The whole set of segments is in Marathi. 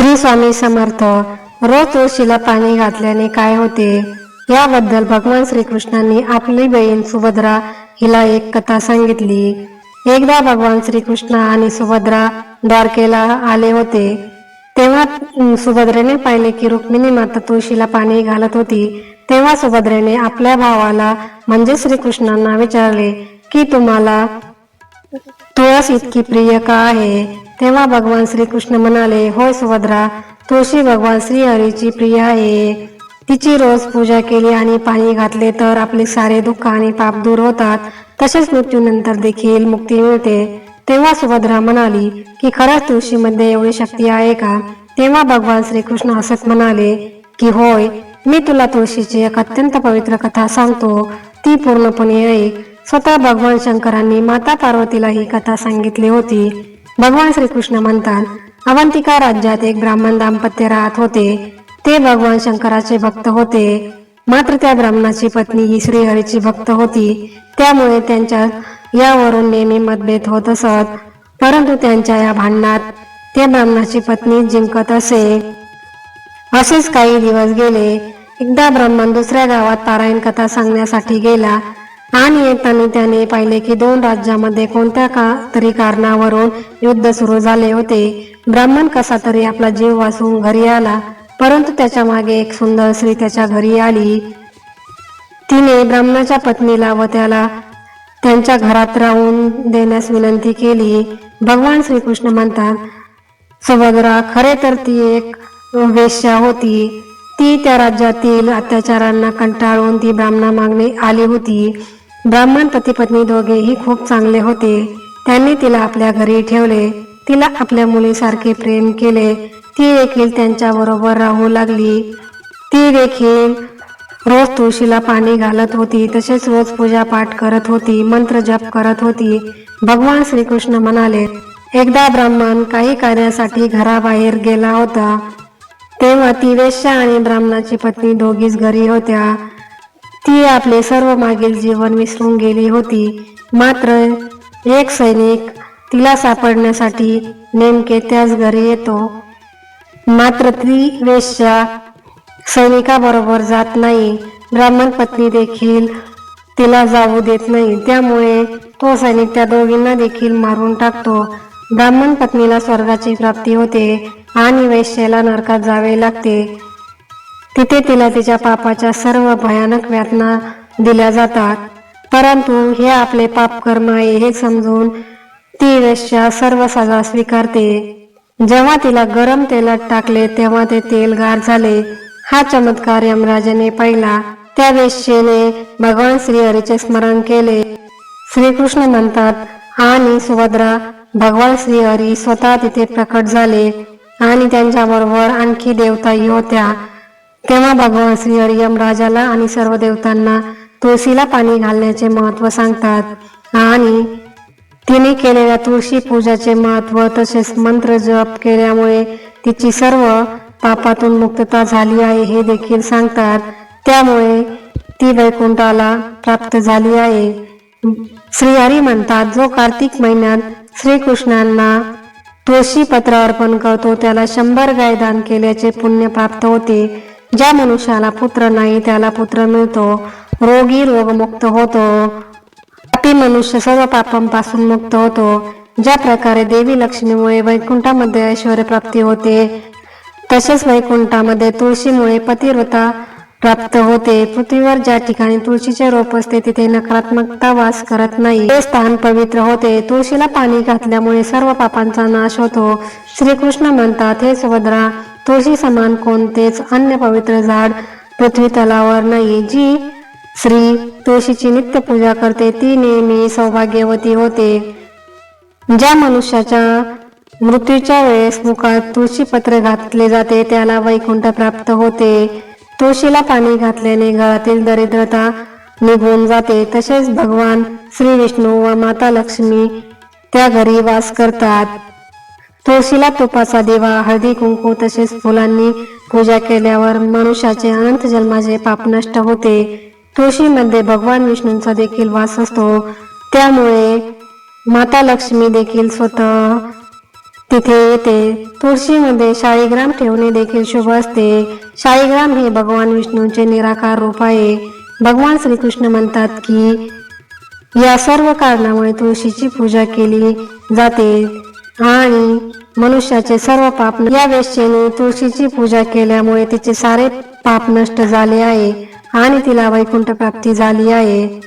श्री स्वामी समर्थ रोज तुळशीला पाणी घातल्याने काय होते? याबद्दल भगवान श्रीकृष्णांनी आपली बहीण सुभद्रा हिला एक कथा सांगितली. एकदा भगवान श्रीकृष्ण आणि सुभद्रा द्वारकेला आले होते. तेव्हा सुभद्रेने पाहिले की रुक्मिणी माता तुळशीला पाणी घालत होती. तेव्हा सुभद्रेने आपल्या भावाला म्हणजे श्रीकृष्णांना विचारले की तुम्हाला तुळस इतकी प्रिय का आहे? तेव्हा भगवान श्रीकृष्ण म्हणाले होय सुभद्रा तुळशी भगवान श्रीहरीची प्रिय आहे. तिची रोज पूजा केली आणि पाणी घातले तर आपले सारे दुःख आणि पाप दूर होतात. तसेच मृत्यूनंतर देखील मुक्ती मिळते. तेव्हा सुभद्रा म्हणाली की खरंच तुळशीमध्ये एवढी शक्ती आहे का? तेव्हा भगवान श्रीकृष्ण हसत म्हणाले की होय मी तुला तुळशीची एक अत्यंत पवित्र कथा सांगतो. ती पूर्णपणे ऐक. स्वतः भगवान शंकरांनी माता पार्वतीला ही कथा सांगितली होती. भगवान श्रीकृष्ण म्हणतात अवंतिका राज्यात एक ब्राह्मण दाम्पत्य राहत होते. ते भगवान शंकराचे भक्त होते. मात्र त्या ब्राह्मणाची पत्नी ही श्रीहरीची भक्त होती. त्यामुळे त्यांच्या यावरून नेहमी मतभेद होत असत. परंतु त्यांच्या या भांडणात त्या ब्राह्मणाची पत्नी जिंकत असे. असेच काही दिवस गेले. एकदा ब्राह्मण दुसऱ्या गावात पारायण कथा सांगण्यासाठी गेला. आणि येताना त्याने पाहिले की दोन राज्यामध्ये कोणत्या का तरी कारणावरून युद्ध सुरू झाले होते. ब्राह्मण कसा तरी आपला जीव वाचून घरी आला परंतु त्याच्यामागे एक सुंदर स्त्री त्याच्या घरी आली. तिने ब्राह्मणाच्या पत्नीला व त्याला त्यांच्या घरात राहून देण्यास विनंती केली. भगवान श्रीकृष्ण म्हणतात सुभद्रा खरे तर ती एक वेश्या होती. ती त्या राज्यातील अत्याचारांना कंटाळून ती ब्राह्मणा मागणे आली होती. ब्राह्मण पतीपत्नी दोघेही खूप चांगले होते. त्यांनी तिला आपल्या घरी ठेवले. तिला आपल्या मुलीसारखे प्रेम केले. ती देखील त्यांच्या बरोबर राहू लागली. ती देखील रोज तुळशीला पाणी घालत होती. तसेच रोज पूजा पाठ करत होती. मंत्र जप करत होती. भगवान श्रीकृष्ण म्हणाले एकदा ब्राह्मण काही कार्यासाठी घराबाहेर गेला होता. तेव्हा ती वेश्या आणि ब्राह्मणाची पत्नी दोघीच घरी होत्या. ती आपले सर्व मागील जीवन विसरून गेली होती. मात्र एक सैनिक तिला सापडण्यासाठी नेमके त्याच घरी येतो. मात्र ती वेश्या सैनिकाबरोबर जात नाही. ब्राह्मण पत्नी देखील तिला जाऊ देत नाही. त्यामुळे तो सैनिक त्या दोघींना देखील मारून टाकतो. ब्राह्मण पत्नीला स्वर्गाची प्राप्ती होते आणि वैश्याला नरकात जावे लागते. तिथे तिला तिच्या पापाच्या सर्व भयानक व्यातना दिल्या जातात. परंतु हे आपले पाप कर्म आहे हे समजून ती वेश्या सर्व सजा स्वीकारते. जेव्हा तिला गरम तेलात टाकले तेव्हा ते तेल गार झाले. हा चमत्कार यमराजाने पाहिला. त्या वेश्येने भगवान श्रीहरीचे स्मरण केले. श्रीकृष्ण म्हणतात आणि सुभद्रा भगवान श्रीहरी स्वतः तिथे प्रकट झाले आणि त्यांच्याबरोबर आणखी देवताही होत्या. तेव्हा भगवान श्रीहरी यमराजाला आणि सर्व देवतांना तुळशीला पाणी घालण्याचे महत्त्व सांगतात. आणि तिने केलेल्या तुळशी पूजाचे महत्त्व तसेच मंत्र जप केल्यामुळे तिची सर्व पापातून मुक्तता झाली आहे हे देखील सांगतात. त्यामुळे ती वैकुंठाला प्राप्त झाली आहे. श्रीहरी म्हणतात जो कार्तिक महिन्यात श्रीकृष्णांना तुळशी पत्र अर्पण करतो त्याला शंभर गाय दान केल्याचे पुण्य प्राप्त होते. ज्या मनुष्याला पुत्र नाही त्याला पुत्र मिळतो. रोगी रोगमुक्त होतो. पापी मनुष्य सर्व पापांपासून मुक्त होतो. ज्या प्रकारे देवी लक्ष्मीमुळे वैकुंठामध्ये ऐश्वर प्राप्ती होते तसेच वैकुंठामध्ये तुळशीमुळे पतिव्रता प्राप्त होते. पृथ्वीवर ज्या ठिकाणी तुळशीचे रोप असते तिथे नकारात्मकता वास करत नाही. हे स्थान पवित्र होते. तुळशीला पाणी घातल्यामुळे सर्व पापांचा नाश होतो. श्रीकृष्ण म्हणतात हे सुभद्रा तुळशी समान कोणतेच अन्य पवित्र झाड पृथ्वी तलावर नाही जी श्री तुळशीची नित्य पूजा करते ती नेहमी सौभाग्यवती होते. ज्या मनुष्याच्या मृत्यूच्या वेळेस मुखात तुळशी पत्र घातले जाते त्याला वैकुंठ प्राप्त होते. तुळशीला पाणी घातल्याने घरातील दरिद्रता निघून जाते. तसेच भगवान श्री विष्णू व माता लक्ष्मी त्या घरी वास करतात. तुळशीला तुपाचा दिवा हळदी कुंकू तसेच फुलांनी पूजा केल्यावर मनुष्याचे अनंत जन्माचे पाप नष्ट होते. तुळशीमध्ये भगवान विष्णूंचा देखील वास असतो. त्यामुळे माता लक्ष्मी देखील स्वतः तिथे येते. तुळशीमध्ये शाळीग्राम ठेवणे देखील शुभ असते. शाळीग्राम हे भगवान विष्णूंचे निराकार रूप आहे. भगवान श्रीकृष्ण म्हणतात की या सर्व कारणामुळे तुळशीची पूजा केली जाते. आणि मनुष्याचे सर्व पाप या वेश्येने तुळशीची पूजा केल्यामुळे तिचे सारे पाप नष्ट झाले आहे आणि तिला वैकुंठ प्राप्ती झाली आहे.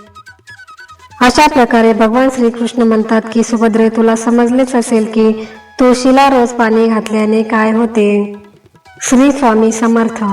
अशा प्रकारे भगवान श्रीकृष्ण म्हणतात की सुभद्रे तुला समजलेच असेल की तुळशीला रोज पाणी घातल्याने काय होते? श्री स्वामी समर्थ.